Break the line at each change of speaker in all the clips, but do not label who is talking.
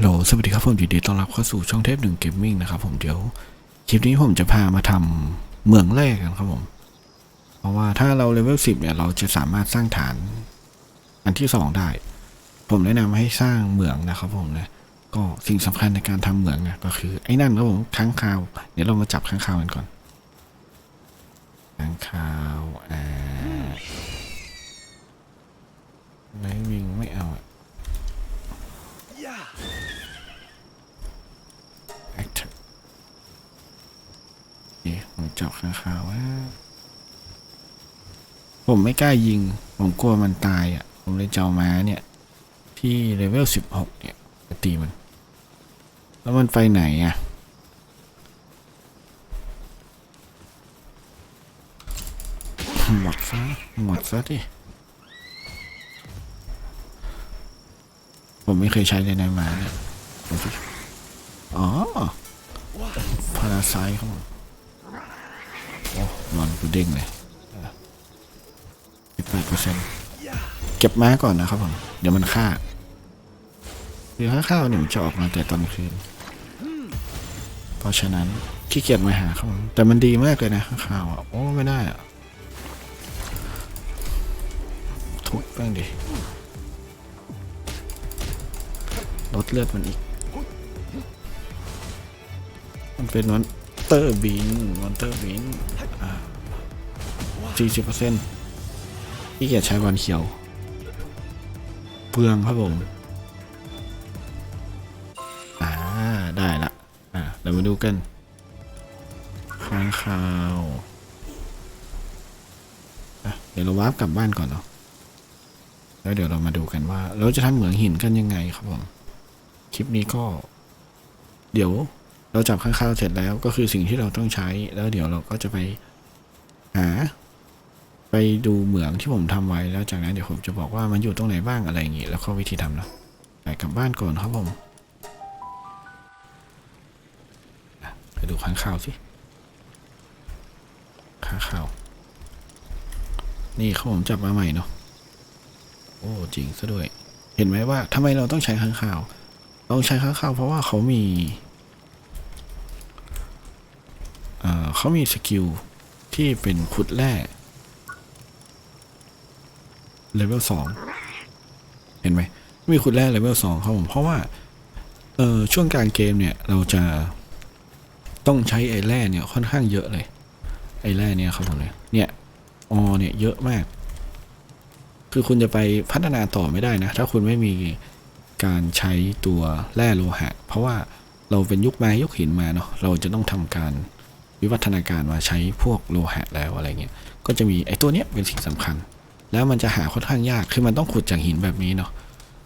โหลสวัสดีครับผมยินดีต้อนรับเข้าสู่ช่องเทพหนึ่งเกมมิ่งนะครับผมเดี๋ยวคลิปนี้ผมจะพามาทำเหมืองแรกกันครับผม เพราะว่าถ้าเราเลเวลสิบเนี่ยเราจะสามารถสร้างฐาน อันที่สองได้ ผมแนะนำให้สร้างเหมืองนะครับผมนะก็สิ่งสำคัญในการทำเหมืองเนี่ยก็คือไอ้นั่นครับผมค้างคาว เดี๋ยวเรามาจับค้างคาวกันก่อนค้างคาวอ่าไนท์วิงไม่เอาอะ actor เอ๊ะ ผมจับข้างข่าวว่าผมไม่กล้ายิง ผมกลัวมันตายอะ ผมเลยเจะเอาม้าเนี่ย ที่เลเวลสิบหกเนี่ยตีมัน แล้วมันไปไหนอะหมดซะหมดซะดิผมไม่เคยใช้เลยนะม้าเนี่ยอ๋อพาราไซต์ครับผม โอ้นอนกูเด้งเลยสิบแปดเปอร์เซ็นต์เก็บม้าก่อนนะครับผม เดี๋ยวมันฆ่าเดี๋ยวข้าวๆเนี่ยมันจะออกมาแต่ตอนคืน เพราะฉะนั้นขี้เกียจมาหาครับผมแต่มันดีมากเลยนะข้าวๆอะ โอ้ไม่ได้อะ ทุบแป้งดิลดเลือดมันอีก มันเป็นมอน เตอร์บินมอนเตอร์บินสี่สิบเปอร์เซ็นต์ที่เกียจใช้บอลเขียว เปลืองครับผม อ่า ได้ละ อ่าเดี๋ยวมาดูกันค้างคาวเดี๋ยวเราวาร์ปกลับบ้านก่อนเนาะ แล้วเดี๋ยวเรามาดูกันว่า เราจะทำเหมืองหินกันยังไงครับผม คลิปนี้ก็ เดี๋ยว เราจับข้างคาวเสร็จแล้วก็คือสิ่งที่เราต้องใช้ แล้วเดี๋ยวเราก็จะไปหา ไปดูเหมืองที่ผมทำไว้แล้วจากนั้นเดี๋ยวผมจะบอกว่ามันอยู่ตรงไหนบ้างอะไรอย่างงี้แล้วก็วิธีทำเนาะไปกลับบ้านก่อนครับผมไปดูข้างคาวสิข้างคาวนี่เขาผมจับมาใหม่เนาะโอ้จริงซะด้วย เห็นไหมว่าทำไมเราต้องใช้ข้างคาวเราใช้ข้างคาวเพราะว่าเขามี เขามีสกิลที่เป็นขุดแร่เลเวลสองเห็นไหมมีขุดแร่เลเวลสองครับผมเพราะว่าเออช่วงกลางเกมเนี่ยเราจะต้องใช้ไอ้แร่เนี่ยค่อนข้างเยอะเลย ไอ้แร่เนี่ยครับผมเลยเนี่ยออเนี่ยเยอะมาก คือคุณจะไปพัฒนาต่อไม่ได้นะ ถ้าคุณไม่มีการใช้ตัวแร่โลหะ เพราะว่าเราเป็นยุคไม้ยุคหินมาเนาะเราจะต้องทำการ วิวัฒนาการมาใช้พวกโลหะแล้วอะไรเงี้ย ก็จะมีไอ้ตัวเนี้ยเป็นสิ่งสำคัญ แล้วมันจะหาค่อนข้างยาก คือมันต้องขุดจากหินแบบนี้เนาะ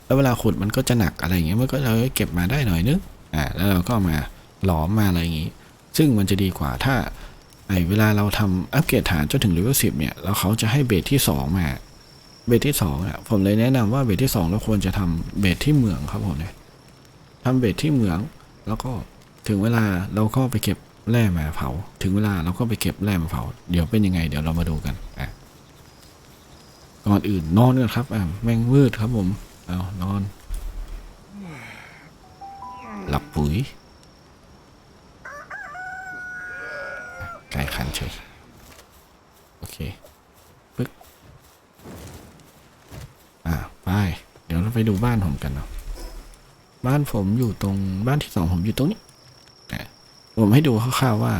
แล้วเวลาขุดมันก็จะหนักอะไรเงี้ย มันก็เราเก็บมาได้หน่อยนึง อ่า แล้วเราก็มาหลอมมาอะไรอย่างงี้ ซึ่งมันจะดีกว่าถ้าไอ้เวลาเราทำอัปเกรดฐานจนถึงเลเวลสิบเนี่ย แล้วเขาจะให้เบสที่สองมา เบสที่สองอะ ผมเลยแนะนำว่าเบสที่สองเราควรจะทำเบสที่เหมืองครับผมเนี่ยทำเบสที่เหมือง แล้วก็ถึงเวลาเราก็ไปเก็บ แร่มาเผา ถึงเวลาเราก็ไปเก็บแร่มาเผา เดี๋ยวเป็นยังไง เดี๋ยวเรามาดูกันอะก่อนอื่นนอนกันครับอะแม่งมืดครับผมเอานอน หลับปุ๋ยไก่ขันเฉยโอเคปึ๊กอะไป เดี๋ยวเราไปดูบ้านผมกันเนาะบ้านผมอยู่ตรงบ้านที่สองผมอยู่ตรงนี้ ผมให้ดูคร่าวๆว่า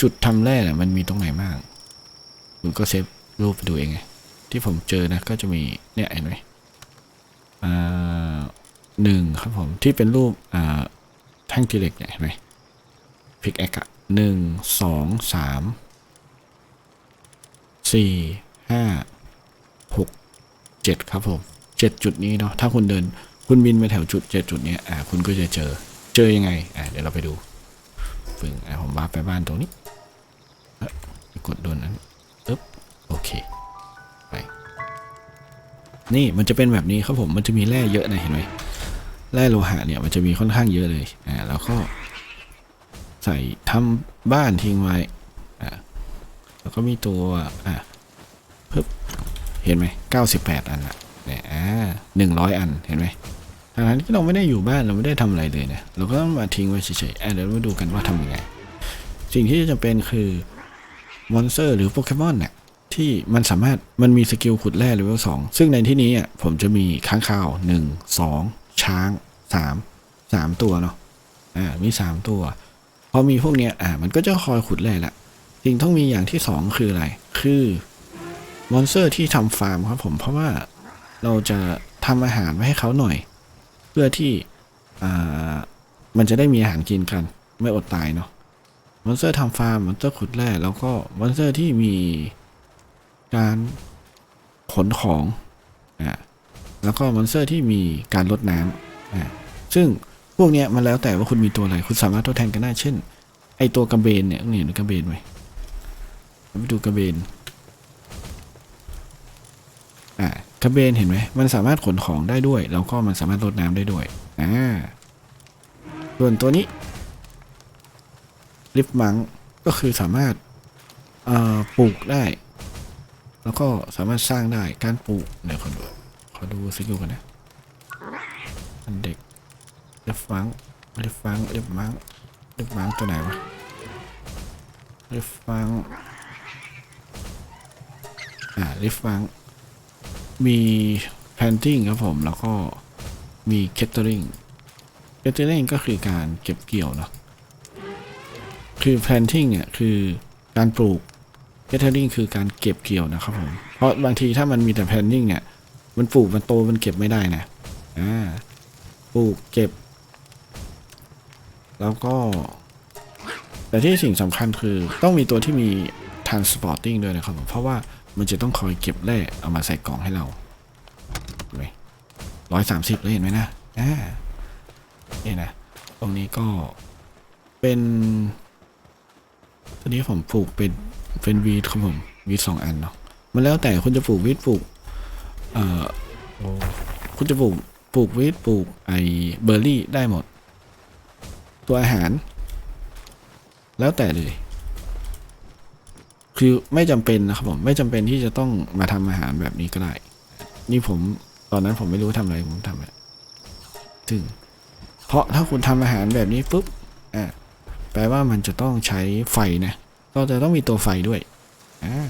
จุดทำแร่เนี่ยมันมีตรงไหนบ้างคุณก็เซฟรูปไปดูเองไงที่ผมเจอนะก็จะมีเนี่ยเห็นไหมอ่าหนึ่งครับผมที่เป็นรูปอ่าแท่งทีเล็กเนี่ยเห็นไหมพิกแอคอะหนึ่งสองสามสี่ห้าหกเจ็ดครับผมเจ็ดจุดนี้เนาะถ้าคุณเดิน คุณบินไปแถวจุดเจ็ดจุดเนี้ยอ่าคุณก็จะเจอเจอยังไงอ่าเดี๋ยวเราไปดู ฟึงอะผมวาร์ปไปบ้านตรงนี้กดโดนนั้นอึ๊บโอเคไปนี่มันจะเป็นแบบนี้ครับผมมันจะมีแร่เยอะนะเห็นไหมแร่โลหะเนี่ยมันจะมีค่อนข้างเยอะเลยอ่าแล้วก็ใส่ทำบ้านทิ้งไว้อ่าแล้วก็มีตัวอ่าปึ๊บเห็นไหมเก้าสิบแปดอันละเนี่ยอ่าหนึ่งร้อยอันเห็นไหม ทั้งที่เราไม่ได้อยู่บ้านเราไม่ได้ทำอะไรเลยนะเราก็ต้องมาทิ้งไว้เฉยๆเดี๋ยวมาดูกันว่าทำยังไง สิ่งที่จะเป็นคือมอนสเตอร์หรือโปเกมอนเนี่ยที่มันสามารถมันมีสกิลขุดแร่เลเวลสองซึ่งในที่นี้อะผมจะมีค้างคาวหนึ่งสองช้างสามสามตัวเนาะอ่ามีสามตัวพอมีพวกเนี้ยอ่ามันก็จะคอยขุดแร่ละสิ่งต้องมีอย่างที่สองคืออะไร คือมอนสเตอร์ที่ทำฟาร์มครับผมเพราะว่าเราจะทำอาหารไว้ให้เขาหน่อย พื่อที่มันจะได้มีอาหารกินกัน ไม่อดตายเนาะมอนสเตอร์ทำฟาร์มมอนสเตอร์ขุดแร่แล้วก็มอนสเตอร์ที่มีการขนของอ่าแล้วก็มอนสเตอร์ที่มีการลดน้ำอ่าซึ่งพวกเนี้ยมันแล้วแต่ว่าคุณมีตัวอะไร คุณสามารถทดแทนกันได้ เช่น ไอตัวกระเบนเนี่ยเห็นกระเบนไหมไปดูกระเบนอ่า กระเบนเห็นไหมมันสามารถขนของได้ด้วย แล้วก็มันสามารถลดน้ำได้ด้วยอ่าส่วนตัวนี้ลิฟมังก็คือสามารถปลูกได้ แล้วก็สามารถสร้างได้การปลูกเดี๋ยวขอดูขอดูสกิลกันนะอันเด็กลิฟมังลิฟมังลิฟมังลิฟมังตัวไหนวะลิฟมังอ่าลิฟมัง มี planting ครับผมแล้วก็มี catering catering ก็คือการเก็บเกี่ยวเนาะคือ planting เนี่ยคือการปลูก gathering คือการเก็บเกี่ยวนะครับผมเพราะบางทีถ้ามันมีแต่ planting เนี่ยมันปลูกมันโตมันเก็บไม่ได้นะอ่าปลูกเก็บ แล้วก็ แต่ที่สิ่งสำคัญคือต้องมีตัวที่มี transporting ด้วยนะครับผมเพราะว่า มันจะต้องคอยเก็บแร่เอามาใส่กล่องให้เราเห็นไหมร้อยสามสิบเลยเห็นไหมนะอ่านี่นะ ตรงนี้ก็เป็นตอนนี้ผมปลูกเป็นเป็นวีดครับผมวีดสองอันเนาะมันแล้วแต่คุณจะปลูกวีดปลูกเอ่อคุณจะปลูกปลูกวีดปลูกไอเบอร์รี่ได้หมด ตัวอาหาร แล้วแต่เลย คือไม่จำเป็นนะครับผมไม่จำเป็นที่จะต้องมาทำอาหารแบบนี้ก็ได้ นี่ผมตอนนั้นผมไม่รู้ทำอะไรผมทำอะไรถึง เพราะถ้าคุณทำอาหารแบบนี้ปุ๊บอ่าแปลว่ามันจะต้องใช้ไฟนะก็จะต้องมีตัวไฟด้วยอ่า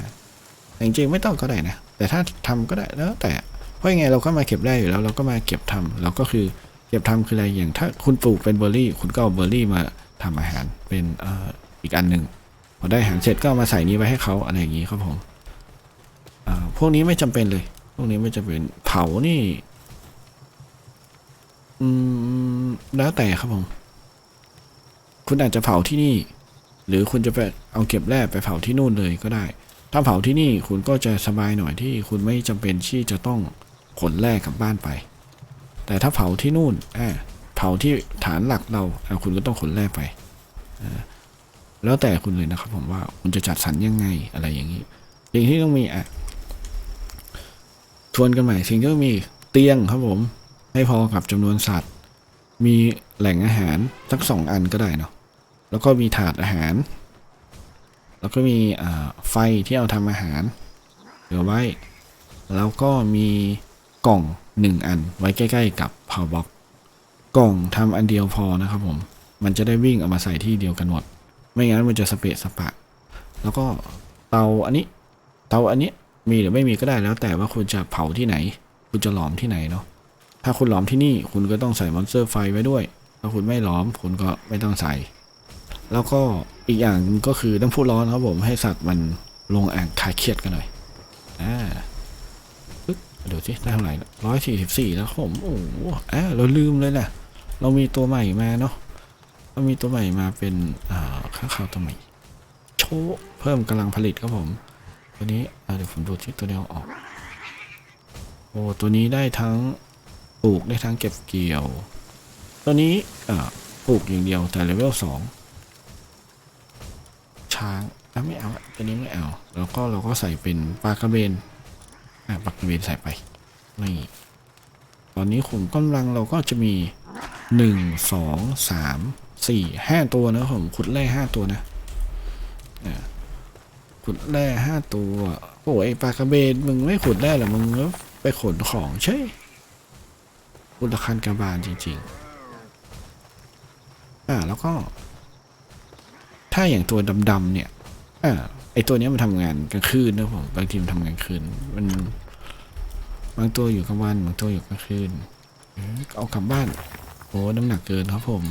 แต่จริงๆไม่ต้องก็ได้นะ แต่ถ้าทำก็ได้แล้วแต่เพราะยังไงเราก็มาเก็บได้อยู่แล้ว เราก็มาเก็บทำเราก็คือเก็บทำคืออะไรอย่างถ้าคุณปลูกเป็นเบอร์รี่ คุณก็เอาเบอร์รี่มาทำอาหารเป็นอ่ออีกอันหนึ่ง พอได้อาหารเสร็จก็ามาใส่นี้ไว้ให้เขาอะไรอย่างนี้ครับผมพวกนี้ไม่จำเป็นเลย พวกนี้ไม่จำเป็นเผานี่ อืม แล้วแต่ครับผม คุณอาจจะเผาที่นี่ หรือคุณจะไปเอาเก็บแร่ไปเผาที่นู่นเลยก็ได้ ถ้าเผาที่นี่คุณก็จะสบายหน่อยที่คุณไม่จำเป็นที่จะต้องขนแร่กลับบ้านไป แต่ถ้าเผาที่นู่นอ่าเผาที่ฐานหลักเราอ่าคุณก็ต้องขนแร่ไปอ่า แล้วแต่คุณเลยนะครับ ผมว่าคุณจะจัดสรรยังไงอะไรอย่างนี้สิ่งที่ต้องมีอะทวนกันใหม่สิ่งที่ต้องมีเตียงครับผม ให้พอกับจำนวนสัตว์ มีแหล่งอาหารสักสองอันก็ได้เนาะแล้วก็มีถาดอาหาร แล้วก็มีไฟที่เอาทำอาหารเหลือไว้ แล้วก็มีกล่องหนึ่งอันไว้ใกล้ ๆ กับ power box กล่องทำอันเดียวพอนะครับผม มันจะได้วิ่งเอามาใส่ที่เดียวกันหมด ไม่งั้นมันจะสเปะสปะ แล้วก็เตาอันนี้ เตาอันนี้มีหรือไม่มีก็ได้แล้ว แต่ว่าคุณจะเผาที่ไหน คุณจะหลอมที่ไหนเนาะ ถ้าคุณหลอมที่นี่คุณก็ต้องใส่มอนสเตอร์ไฟไว้ด้วย ถ้าคุณไม่หลอมคุณก็ไม่ต้องใส่ แล้วก็อีกอย่างก็คือน้ำพุร้อนครับผมให้สัตว์มันลงอ่างคลายเครียดกันหน่อย อ่าเดี๋ยวสิได้เท่าไหร่ร้อยสี่สิบสี่แล้วครับผม โอ้โหอ่าเราลืมเลยนะเรามีตัวใหม่มาเนาะ เรามีตัวใหม่มาเป็นข้างข่าวตัวใหม่ โชว์เพิ่มกำลังผลิตครับผม ตัวนี้เดี๋ยวผมดูที่ตัวเดียวออก โอ้ตัวนี้ได้ทั้งปลูกได้ทั้งเก็บเกี่ยว ตัวนี้ปลูกอย่างเดียวแต่เลเวลสองช้างไม่เอาตัวนี้ไม่เอา แล้วก็เราก็ใส่เป็นปลากระเบนปลากระเบนใส่ไปนี่ตอนนี้ขุมกำลังเราก็จะมีหนึ่งสองสาม สี่ห้าตัวนะครับผมขุดแร่ห้าตัวนะขุดแร่ห้าตัวโอ้ยปลากระเบนมึงไม่ขุดแร่หรอมึงก็ไปขนของใช่อุลคันกาบาลจริง ๆ อ่าแล้วก็ ถ้าอย่างตัวดำๆเนี่ยอ่าไอตัวเนี้ยมันทำงานกลางคืนนะผมบางทีมันทำงานคืน มันบางตัวอยู่กลางวันบางตัวอยู่กลางคืนเอ้ยเอากลับบ้านโอ้น้ำหนักเกินครับผม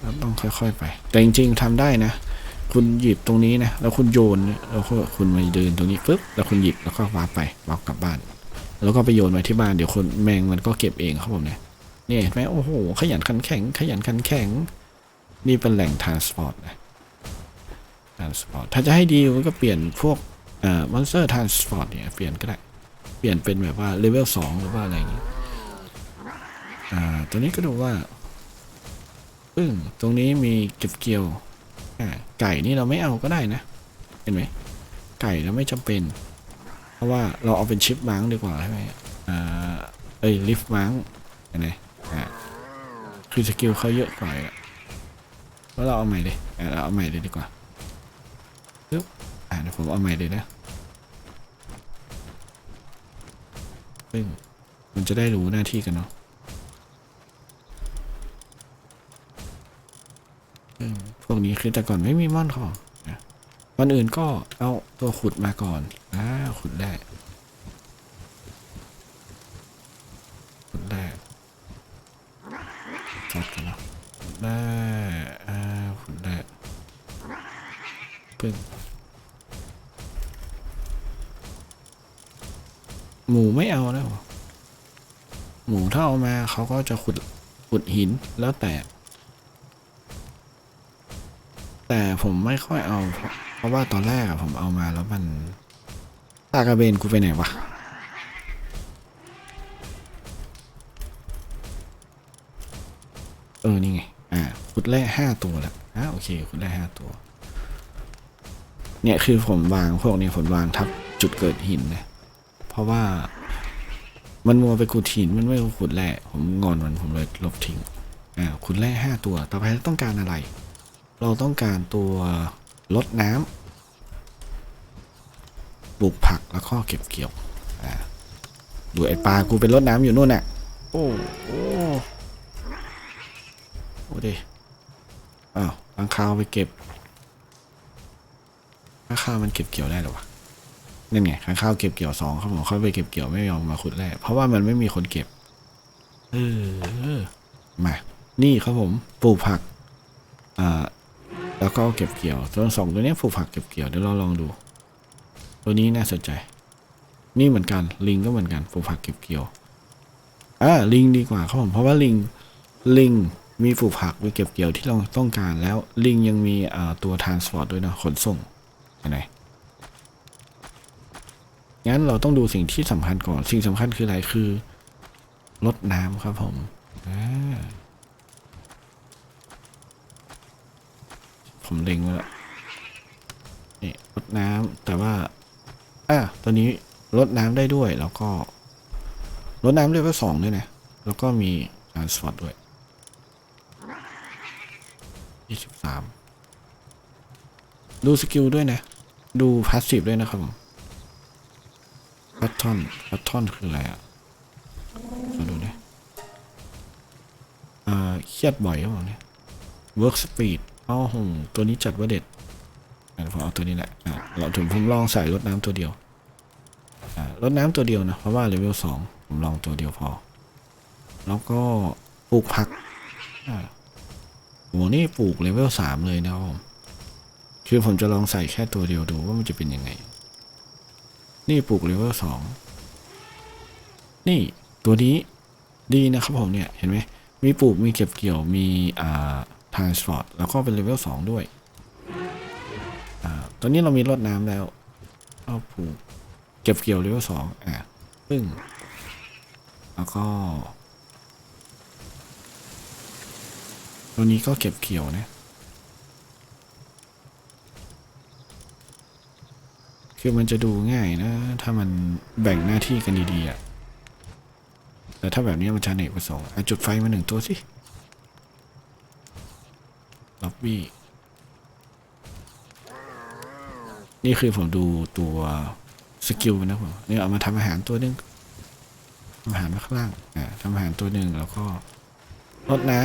แล้วต้องค่อยๆไป แต่จริงๆทำได้นะ คุณหยิบตรงนี้นะ แล้วคุณโยน แล้วก็คุณมาเดินตรงนี้ปึ๊บ แล้วคุณหยิบ แล้วก็วาไปวากลับบ้าน แล้วก็ไปโยนไว้ที่บ้าน เดี๋ยวคนแมงมันก็เก็บเองครับผมเนี่ยนี่เห็นไหมโอ้โห ขยันขันแข็ง ขยันขันแข็ง นี่เป็นแหล่งทานสปอร์ตนะทานสปอร์ต ถ้าจะให้ดีมันก็เปลี่ยนพวกเอ่อมอนสเตอร์ทานสปอร์ตเนี่ย เปลี่ยนก็ได้ เปลี่ยนเป็นแบบว่าเลเวลสองหรือว่าอะไรอย่างงี้อ่า ตัวนี้ก็ดูว่า ปึ้งตรงนี้มีเก็บเกี่ยวไก่นี่เราไม่เอาก็ได้นะ เห็นไหมไก่เราไม่จำเป็น เพราะว่าเราเอาเป็นชิปมังดีกว่าใช่ไหมอ่าเอ้ยลิฟมังเห็นไหมอ่าคือสกิลเขาเยอะกว่าแล้วเราเอาใหม่เลยอ่าเราเอาใหม่เลยดีกว่าปึ๊บอ่าเดี๋ยวผมเอาใหม่เลยนะปึ้งมันจะได้รู้หน้าที่กันเนาะปึ้งพ วกนี้คือแต่ก่อนไม่มีม่อนของนะวันอื่นก็เอาตัวขุดมาก่อนอ่าขุดแร่ขุดแร่จัดกันเนาะขุดแร่อ่าขุดแร่ปึ้งหมูไม่เอาแล้วหมูถ้าเอามาเขาก็จะขุดขุดหินแล้วแต่ แต่ผมไม่ค่อยเอา เพราะว่าตอนแรกอะผมเอามาแล้วมันตากระเบนกูไปไหนวะเออนี่ไงอ่าขุดแร่ห้าตัวแล้วอ่าโอเคขุดแร่ห้าตัว เนี่ยคือผมวางพวกนี้ผมวางทับจุดเกิดหินนะเพราะว่ามันมัวไปขุดหินมันไม่ขุดแร่ผมงอนมันผมเลยลบทิ้งอ่าขุดแร่ห้าตัว ต่อไปเราต้องการอะไร เราต้องการตัวลดน้ำปลูกผักแล้วก็เก็บเกี่ยวอ่าดูไอปลากูเป็นรดน้ำอยู่นู่นน่ะโอ้โอ้โอ้ดิอ้าวบางคราวไปเก็บข้างข้าวมันเก็บเกี่ยวได้หรอวะนั่นไงข้างข้าวเก็บเกี่ยวสองเขาบอกเขาไปเก็บเกี่ยวไม่ยอมมาขุดแร่เพราะว่ามันไม่มีคนเก็บเออมา นี่ครับผมปลูกผักอ่า แล้วก็เก็บเกี่ยวตัวสองตัวนี้ยปลูกผักเก็บเกี่ยวเดี๋ยวเราลองดู ตัวนี้น่าสนใจ นี่เหมือนกันลิงก็เหมือนกันปลูกผักเก็บเกี่ยวอ่าลิงดีกว่าครับผมเพราะว่าลิงลิงมีปลูกผักมีเก็บเกี่ยวที่เราต้องการแล้วลิงยังมีอ่าตัวทานสปอร์ตด้วยนะขนส่งเห็นไหมงั้นเราต้องดูสิ่งที่สำคัญก่อน สิ่งสำคัญคืออะไรคือลดน้ำครับผมอ่า ผมเล็งไว้แล้วนี่ลดน้ำแต่ว่าอะตอนนี้ลดน้ำได้ด้วยแล้วก็ลดน้ำเลเวลสองด้วยนะ แล้วก็มีการสปอตด้วยยี่สิบสามดูสกิลด้วยนะ ดูพาสซีฟด้วยนะครับผมพัททอนพัททอนคืออะไรอะมาดูดิอ่าเครียดบ่อยครับผมเนี่ย work speed เอาวโหตัวนี้จัดว่าเด็ดอะผมเอาตัวนี้แหละเราถึงผมลองใส่รถน้ำตัวเดียวรถน้ำตัวเดียวนะเพราะว่าเลเวลสองผมลองตัวเดียวพอ แล้วก็ปลูกผักอ่าโหนี่ปลูกเลเวลสามเลยนะครับผมคือผมจะลองใส่แค่ตัวเดียวดูว่ามันจะเป็นยังไง นี่ปลูกเลเวลสองนี่ตัวนี้ดีนะครับผมเนี่ยเห็นไหมมีปลูกมีเก็บเกี่ยวมีอ่า ทรานสปอร์ตแล้วก็เป็นเลเวลสองด้วยอ่าตอนนี้เรามีรดน้ำแล้วก็ปลูกเก็บเกี่ยวเลเวลสองอ่าปึ้งแล้วก็ตัวนี้ก็เก็บเกี่ยวนะคือมันจะดูง่ายนะ ถ้ามันแบ่งหน้าที่กันดีๆอะแต่ถ้าแบบนี้มันจะเนกประสงค์อะจุดไฟมาหนึ่งตัวสิ ล็อบบี้นี่คือผมดูตัวสกิลนะผมนี่เอามาทำอาหารตัวหนึงทำอาหารไว้ข้างล่างอ่าทำอาหารตัวหนึ่งแล้วก็รดน้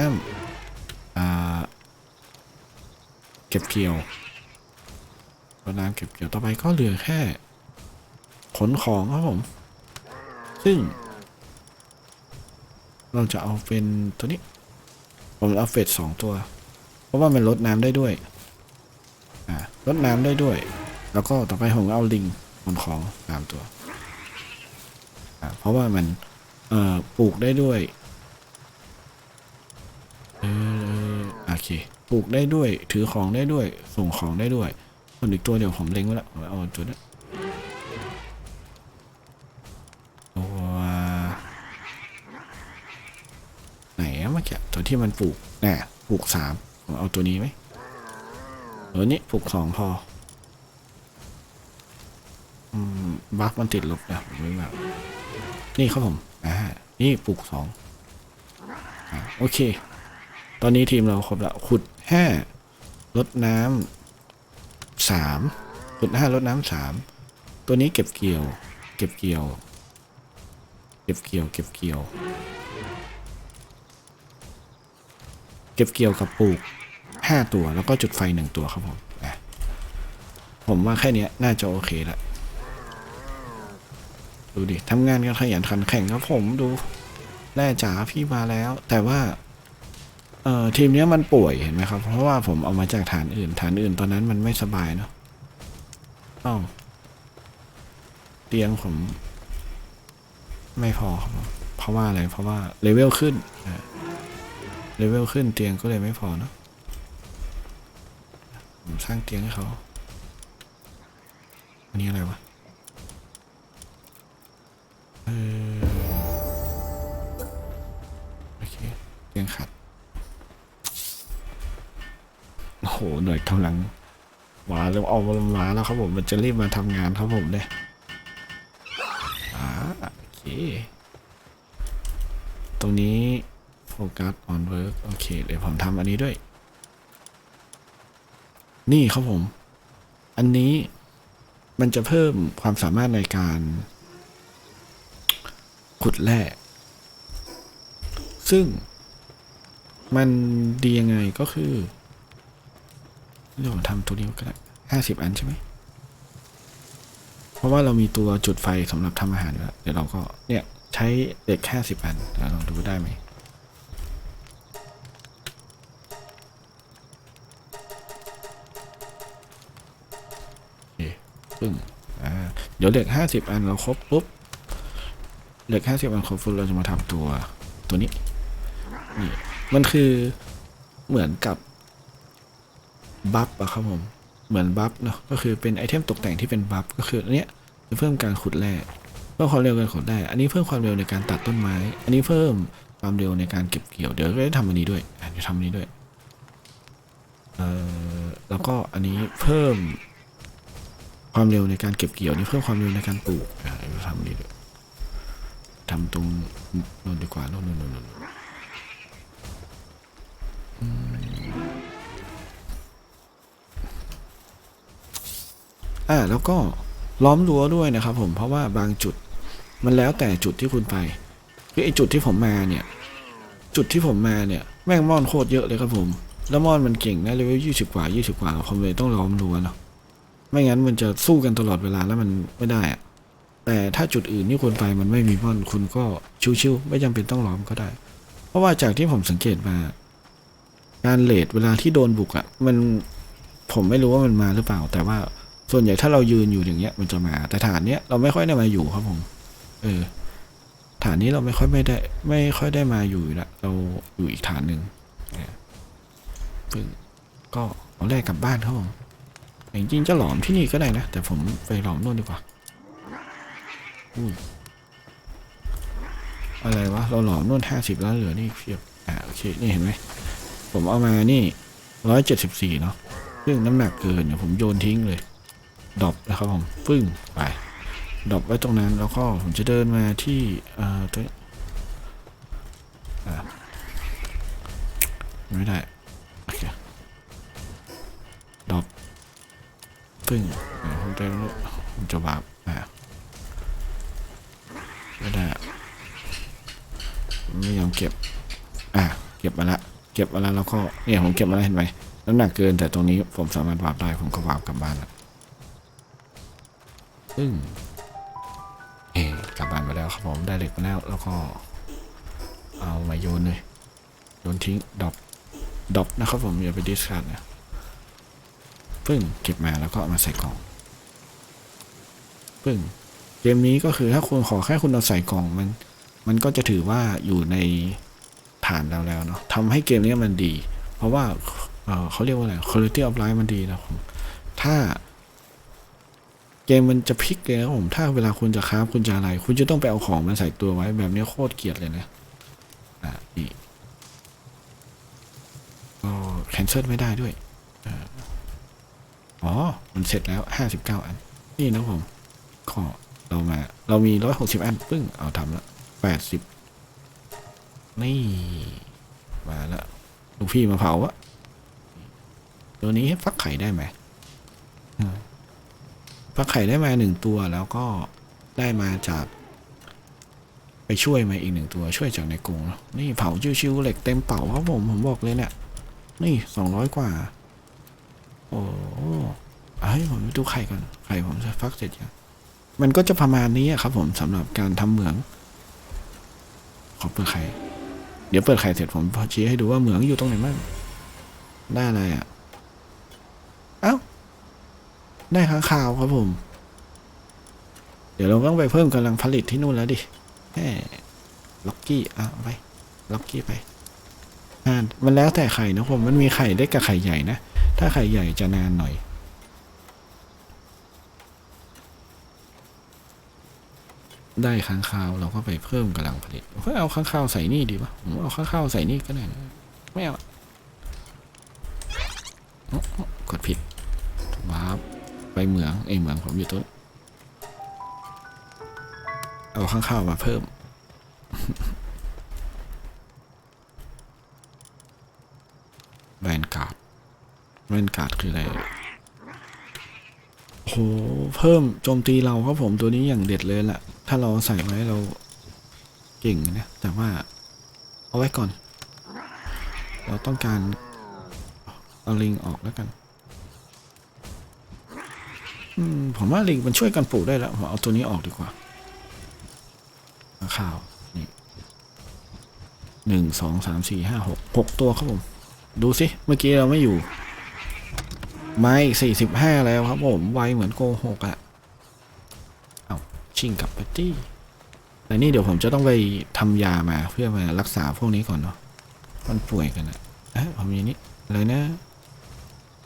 ำอ่าเก็บเกี่ยวรดน้ำเก็บเกี่ยวต่อไปก็เหลือแค่ขนของครับผม ซึ่ง เราจะเอาเป็นตัวนี้ ผมเอาเฟสสองตัว ราะว่ามันลดน้ำได้ด้วย อ่าลดน้ำได้ด้วย แล้วก็ต่อไปผมเอาลิงขนของสามตัว อ่า เพราะว่ามัน เอ่อ ปลูกได้ด้วยเออโอเค ปลูกได้ด้วย ถือของได้ด้วย ส่งของได้ด้วยส่วนอีกตัวเดี๋ยวผมเล็งไว้ล้วผมเอาตัวนี้ตัวไหนเมื่อกี้ตัวที่มันปลูกน่ะปลูกสาม ผมเอาตัวนี้ไหมเออนี่ปลูกสองพออืมบัฟมันติดลบนะผมไม่แบบนี่ครับผมอ่านี่ปลูกสองอโอเค ตอนนี้ทีมเราครบแล้วขุดห้าลดน้ำสามขุดห้าลดน้ำสามตัวนี้เก็บเกี่ยว เก็บเกี่ยว เก็บเกี่ยว เก็บเกี่ยว เก็บเกี่ยวกับปลูกห้าตัวแล้วก็จุดไฟหนึ่งตัวครับผมผมว่าแค่นี้น่าจะโอเคละดูดิทำงานกันขยันขันแข่งครับผมดูแร่จ๋าพี่มาแล้ว แต่ว่าเอ่อทีมเนี้ยมันป่วยเห็นไหมครับ เพราะว่าผมเอามาจากฐานอื่น ฐานอื่นตอนนั้นมันไม่สบายเนาะเอ้าเตียงผม ไม่พอครับผมเพราะว่าอะไรเพราะว่าเลเวลขึ้นอ เลเวลขึ้นเตียงก็เลยไม่พอเนาะผมสร้างเตียงให้เขาอันนี้อะไรวะเออโอเคเตียงขัดโอ้โหหน่วยกำลังมาแล้วเอามาแล้วครับผมมันจะรีบมาทำงานครับผมเนี่ยอ่าโอเค ตรงนี้ โฟกัส on work โอเค เดี๋ยวผมทำอันนี้ด้วย นี่ครับผม อันนี้มันจะเพิ่มความสามารถในการ ขุดแร่ซึ่งมันดียังไงก็คือเดี๋ยวผมทำตัวนี้ก็ได้ห้าสิบอันใช่ไหม เพราะว่าเรามีตัวจุดไฟสำหรับทำอาหารอยู่แล้ว เดี๋ยวเราก็เนี่ย ใช้เหล็กห้าสิบอันเดี๋ยวลองดูได้ไหม ดี๋ยวเหล็กห้าสิบอันเราครบปุ๊บเหล็กห้าสิบอันครบฟุตเราจะมาทำตัวตัวนี้นี่มันคือเหมือนกับบัฟอะครับผมเหมือนบัฟเนาะก็คือเป็นไอเทมตกแต่งที่เป็นบัฟก็คืออันเนี้ยจะเพิ่มการขุดแร่เพิ่มความเร็วการขุดแร่อันนี้เพิ่มความเร็วในการตัดต้นไม้ อันนี้เพิ่มความเร็วในการเก็บเกี่ยว เดี๋ยวก็ได้ทำอันนี้ด้วยอะเดี๋ยวทำอันนี้ด้วย เอ่อ แล้วก็อันนี้เพิ่ม ความเร็วในการเก็บเกี่ยวนี่เพิ่มความเร็วในการปลูกอะเดี๋ยวทำนนี้ด้วยทำตรงนนดีกว่าโน่นน่นโน่นโน่นอืมอ่าแล้วก็ล้อมรั้วด้วยนะครับผมเพราะว่าบางจุดมันแล้วแต่จุดที่คุณไปคือไอจุดที่ผมมาเนี่ย จุดที่ผมมาเนี่ย แม่งมอนโคตรเยอะเลยครับผม แล้วมอนมันเก่งนะเลเวลยี่สิบกว่ายี่สิบกว่าผมเลยต้องล้อมรั้วเนาะ ไม่งั้นมันจะสู้กันตลอดเวลาแล้วมันไม่ได้อะแต่ถ้าจุดอื่นที่คุณไปมันไม่มีม่อนคุณก็ชิวๆไม่จำเป็นต้องล้อมก็ได้ เพราะว่าจากที่ผมสังเกตมา การเลดเวลาที่โดนบุกอะ่ะ มันผมไม่รู้ว่ามันมาหรือเปล่า แต่ว่าส่วนใหญ่ถ้าเรายืนอยู่อย่างเงี้ย มันจะมา แต่ฐานเนี้ยเราไม่ค่อยได้มาอยู่ครับผม เออ ฐานนี้เราไม่ค่อยไม่ได้ ไม่ค่อยได้มาอยู่ละเราอยู่อีกฐานหนึ่งซึ่งก็เอาแรกกลับบ้านครับผม แต่จริงๆจะหลอมที่นี่ก็ได้นะ แต่ผมไปหลอมนู่นดีกว่าอุ้ยอะไรวะ เราหลอมนู่นห้าสิบแล้วเหลือนี่เพียบอ่าโอเค นี่เห็นไหม ผมเอามานี่ร้อยเจ็ดสิบสี่เนาะซึ่งน้ำหนักเกินเนี่ยผมโยนทิ้งเลยดรอปนะครับผมฟึ่งไปดรอปไว้ตรงนั้นแล้วก็ผมจะเดินมาที่เอ่อตัวนี้อ่าไม่ได้ โอเคดรอป ฟึ่งอ่าผมจะผมจะวาร์ปอ่าไม่ได้อะเก็บ อะ เก็บมาละ เก็บมาล้วแล้วก็เนี่ยผมเก็บมาแล้วเห็นไหมน้ำหนักเกินแต่ตรงนี้ผมสามารถวาร์ปได้ผมก็วาร์ปกลับบ้านละซึ่งเอะกลับบ้านมาแล้วครับผมได้เหล็กมาแล้วแล้วก็ เอามาโยนเลยโยนทิ้งดรอปดรอปนะครับผมอย่าไปดิสคาร์ดนะ ปึ้งเก็บมาแล้วก็เอามาใส่กล่องปึ้งเกมนี้ก็คือถ้าคุณขอแค่คุณเอาใส่กล่องมัน มันก็จะถือว่าอยู่ในฐานเราแล้วเนาะทำให้เกมนี้มันดี เพราะว่าเเขาเรียกว่าอะไร quality of life มันดีนะผมถ้า เกมมันจะพลิกเลยนะผมถ้าเวลาคุณจะค้าฟคุณจะอะไร คุณจะต้องไปเอาของมาใส่ตัวไว้แบบนี้โคตรเกลียดเลยนะอะนี่ก็แคนเซิลไม่ได้ด้วยอ่า อ๋อ มันเสร็จแล้วห้าสิบเก้าอัน นี่นะผมก็เรามา เรามีร้อยหกสิบอัน ปึ้ง เอาทำละแปดสิบนี่ มาล้วลูกพี่มาเผาอะตัวนี้ฟักไข่ได้ไหมฟักไข่ได้มาหนึ่งตัวแล้วก็ได้มาจาก ไปช่วยมาอีกหนึ่งตัวช่วยจากในกรุงนี่เผาชิวๆเหล็กเต็มเป่าครับผมผมบอกเลยเนี่ยนี่สองร้อยกว่า อ้เอ้ยผมไปดูไข่ก่อน ไข่ผมจะฟักเสร็จยังมันก็จะประมาณนี้ครับ ผมสำหรับการทำเหมือง ขอเปิดไข่ เดี๋ยวเปิดไข่เสร็จผมพอชี้ให้ดูว่าเหมืองอยู่ตรงไหนบ้าง ได้อะไรอะ เอ้า ได้ค้างคาวครับผม เดี๋ยวเราต้องไปเพิ่มกำลังผลิตที่นู่นแล้วดิแหมล็อกกี้ อะไป ล็อกกี้ไปอ่ามันแล้วแต่ไข่นะผม มันมีไข่เล็กกับไข่ใหญ่นะ ถ้าไข่ใหญ่จะนานหน่อยได้ค้างคาวเราก็ไปเพิ่มกำลังผลิตเฮ้ยเอาค้างคาวใส่นี่ดีปะผมเอาค้างคาวใส่นี่ก็ได้นะไม่เอากดผิดว้าไปเหมืองเอเหมืองผมอยู่ต้นเอาข้างข้าวมาเพิ่ม แวนการ์ด แวนการ์ดคืออะไรโหเพิ่มโจมตีเราครับผมตัวนี้อย่างเด็ดเลยแหละถ้าเราใส่ไว้เราเก่งนะ แต่ว่า เอาไว้ก่อน เราต้องการเอาลิงออกแล้วกันอืมผมว่าลิงมันช่วยกันปลูกได้แล้วผมเอาตัวนี้ออกดีกว่าข้าวนี่หนึ่งสองสามสี่ห้าหกหกตัวครับผม ดูสิ เมื่อกี้เราไม่อยู่ ไม่สี่สิบห้าแล้วครับผม ไวเหมือนโกหกอะเอาชิงกับไปที่แต่นี่เดี๋ยวผมจะต้องไปทำยามาเพื่อมารักษาพวกนี้ก่อนเนาะมันป่วยกันอะเอะผมมีนี่อะไรนะ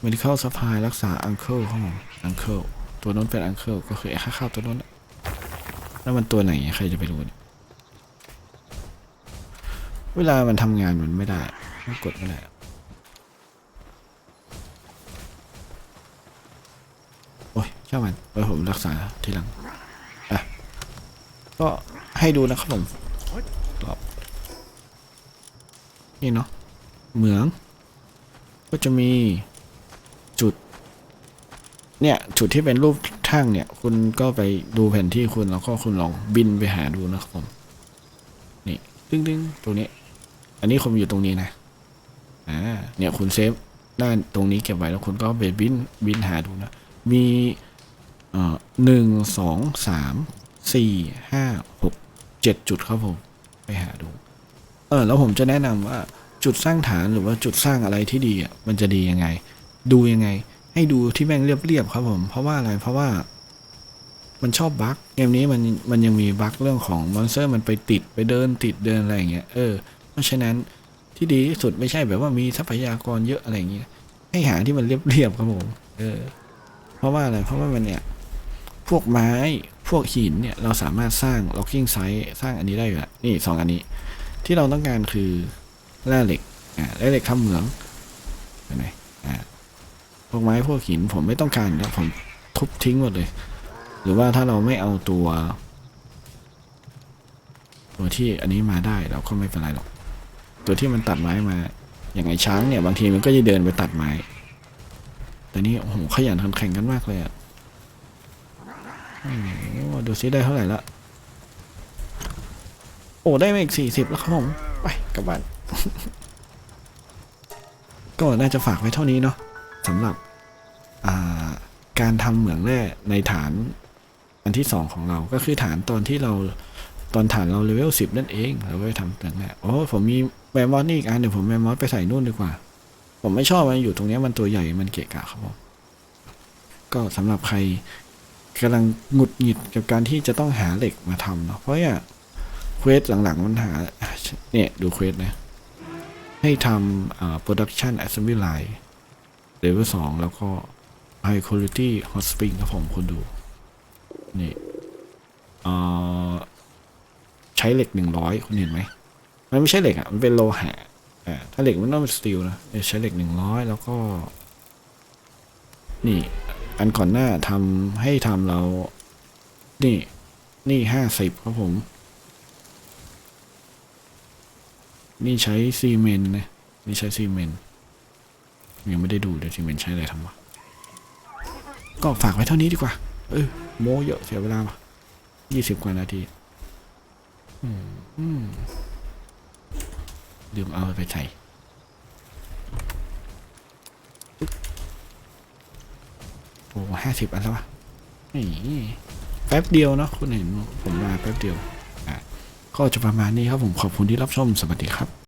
medical supply รักษา uncle ครับผม uncle ตัวนั้นเป็น uncle ก็คือไอ้ข้าวตัวนั้นอะแล้วมันตัวไหนใครจะไปรู้เนี่ยเวลามันทำงานมันไม่ได้มันกดไม่ได้ ช่างมันไว้ผมรักษาทีหลังอะก็ให้ดูนะครับผมรอบนี่เนาะเหมือง ก็จะมีจุด เนี่ย จุดที่เป็นรูปทั่งเนี่ย คุณก็ไปดูแผนที่คุณแล้วก็คุณลองบินไปหาดูนะครับผม นี่ดึงดึงตรงนี้ อันนี้ผมอยู่ตรงนี้นะอ่าเนี่ยคุณเซฟด้านตรงนี้เก็บไว้แล้วคุณก็ไปบินบินหาดูนะ มี หนึ่งสองสามสี่ห้าหกเจ็ดจุดครับผม ไปหาดู เออ แล้วผมจะแนะนำว่าจุดสร้างฐานหรือว่าจุดสร้างอะไรที่ดีอะมันจะดียังไง ดูยังไง ให้ดูที่แม่งเรียบๆครับผม เพราะว่าอะไรเพราะว่า มันชอบบั๊กเกมนี้มันมันยังมีบั๊กเรื่องของมอนสเตอร์มันไปติดไปเดินติดเดินอะไรอย่างเงี้ยเออเพราะฉะนั้นที่ดีที่สุดไม่ใช่แบบว่ามีทรัพยากรเยอะอะไรอย่างเงี้ยให้หาที่มันเรียบๆครับผมเออ เพราะว่าอะไรเพราะว่ามันเนี่ย พวกไม้พวกหินเนี่ยเราสามารถสร้าง locking site สร้างอันนี้ได้อยู่แล้วนี่สองอันนี้ ที่เราต้องการคือแร่เหล็กอ่าแร่เหล็กทำเหมืองเห็นไหมอ่าพวกไม้พวกหินผมไม่ต้องการแล้วผมทุบทิ้งหมดเลย หรือว่าถ้าเราไม่เอาตัว ตัวที่อันนี้มาได้เราก็ไม่เป็นไรหรอก ตัวที่มันตัดไม้มาอย่างไอ้ช้างเนี่ยบางทีมันก็จะเดินไปตัดไม้ แต่นี่โอ้โหขยันขันแข่งกันมากเลยอะ ดูซิได้เท่าไหร่ละ โอ้ ได้มาอีกสี่สิบแล้วครับผม ไปกลับบ้าน ก็น่าจะฝากไว้เท่านี้เนาะสำหรับาการทำเหมืองแร่ในฐานอันที่สองของเราก็คือฐานตอนที่เราตอนฐานเราเลเวลสิบนั่นเองเราไปทำเหมืองแร่โอ้ผมมีแมมมอสนี่อีกอันเดี๋ยวผมแมมมอสไปใส่นู่นดีกว่า ผมไม่ชอบมันอยู่ตรงนี้มันตัวใหญ่มันเกะกะครับผมก็สำหรับใคร กำลังหงุดหงิดกับการที่จะต้องหาเหล็กมาทำเนาะเพราะว่าเควสหลังๆมันหาเนี่ยดูเควสนะให้ทำอ่า production assembly line level สองแล้วก็ high quality hot spring ครับผมคุณดู นี่อ่าใช้เหล็กหนึ่งร้อยคุณเห็นไหม มันไม่ใช่เหล็กอะ มันเป็นโลหะอ่าถ้าเหล็กมันต้องเป็นสตีลนะเนี่ยใช้เหล็กหนึ่งร้อยแล้วก็ นี่ อันก่อนหน้าทำให้ทำเรา นี่ นี่ห้าสิบครับผม นี่ใช้ซีเมนต์นะ นี่ใช้ซีเมนต์ยังไม่ได้ดูเลยซีเมนต์ใช้อะไรทำวะก็ฝากไว้เท่านี้ดีกว่า เออโมเยอะเสียเวลาปะยี่สิบกว่านาทีอืมอืมลืมเอาไปใส่ โอ้ห้าสิบอันแล้ววะนี่แป๊บเดียวเนาะคุณเห็นผมมาแป๊บเดียวอะก็จะประมาณนี้ครับผมขอบคุณที่รับชมสวัสดีครับ